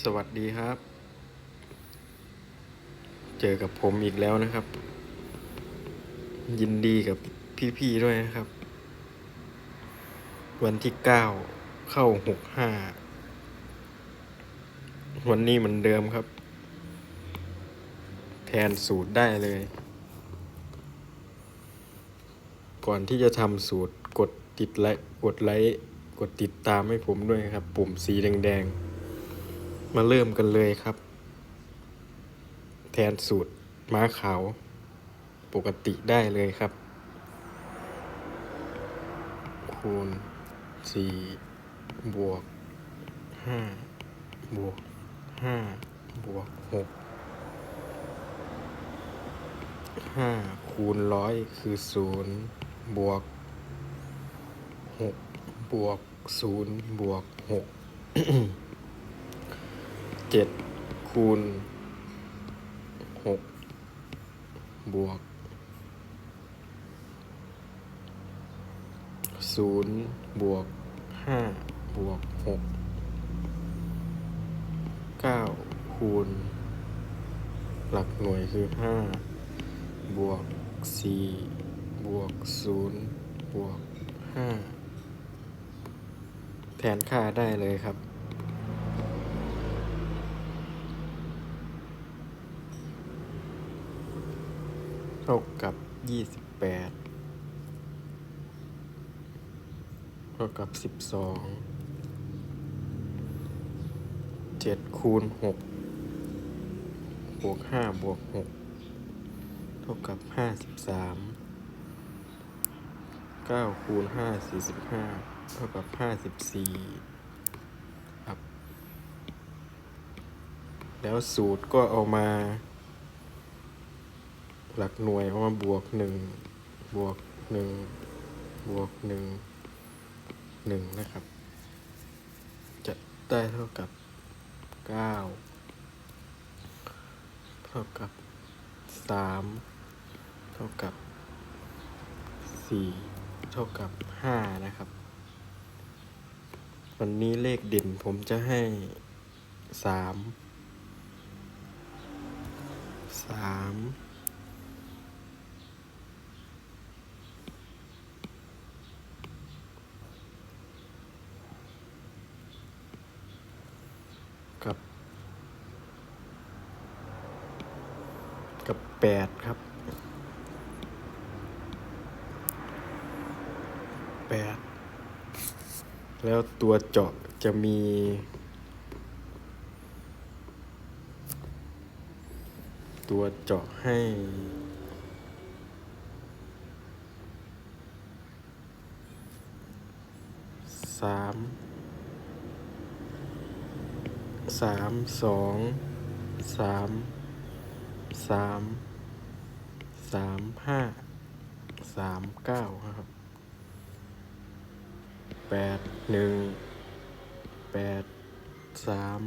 สวัสดีครับ เจอกับผมอีกแล้วนะครับ ยินดีกับพี่ ๆ ด้วยนะครับ วันที่เก้าเข้าหกห้าวันนี้เหมือนเดิมครับ แทนสูตรได้เลย ก่อนที่จะทำสูตรกดติดไลค์กดไลค์กดติดตามให้ผมด้วยครับ ปุ่มสีแดง ๆ มาเริ่มกันเลยครับ แทนสูตรม้าขาว ปกติได้เลยครับ คูณสี่บวกห้าบวกห้าบวกหกห้าคูณร้อยคือศูนย์บวกหกบวกศูนย์บวกหก เจ็ดคูณหกบวกศูนย์บวกห้าบวกหกเก้าคูณ หลักหน่วยคือห้าบวกสี่บวกศูนย์บวกห้าแทนค่าได้เลยครับ เท่ากับยี่สิบแปดเท่ากับสิบสองเจ็ดคูณหกบวกห้าบวกหกเท่ากับห้าสิบสามเก้าคูณห้าสี่สิบห้าเท่ากับห้าสิบสี่ครับแล้วสูตรก็เอามา หลักหน่วยเอามาบวกหนึ่งบวกหนึ่งบวกหนึ่งหนึ่งนะครับ จะได้เท่ากับเก้าเท่ากับสามเท่ากับสี่เท่ากับห้านะครับ วันนี้เลขเด่นผมจะให้สามสาม กับ กับแปดครับแปดแล้วตัวเจาะจะมีตัวเจาะให้สาม สามสองสามสามสามห้าสามเก้าครับแปดหนึ่งแปดสาม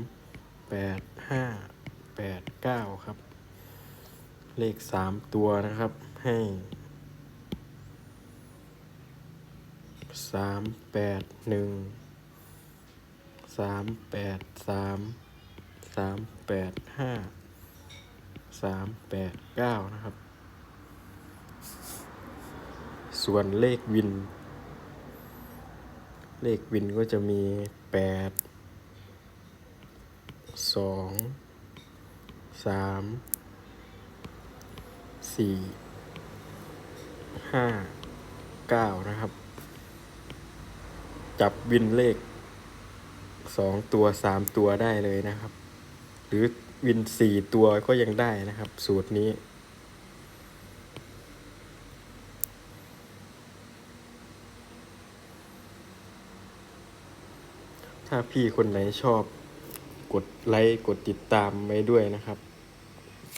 แปดห้าแปดเก้าครับ เลขสามตัวนะครับ ให้สามแปดหนึ่ง สามแปดสามสามแปดห้าสามแปดเก้านะครับ ส่วนเลขวิน เลขวินก็จะมีแปดสองสามสี่ห้าเก้านะครับ จับวินเลข สองตัวสามตัวได้เลยนะครับ หรือวินสี่ตัวก็ยังได้นะครับ สูตรนี้ ถ้าพี่คนไหนชอบกดไลค์กดติดตามไว้ด้วยนะครับ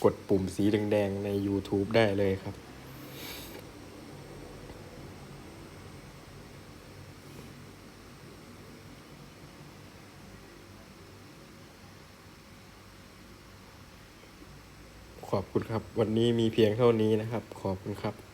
กดปุ่มสีแดงๆใน YouTube ได้เลยครับ ขอบคุณครับ วันนี้มีเพียงเท่านี้นะครับ ขอบคุณครับ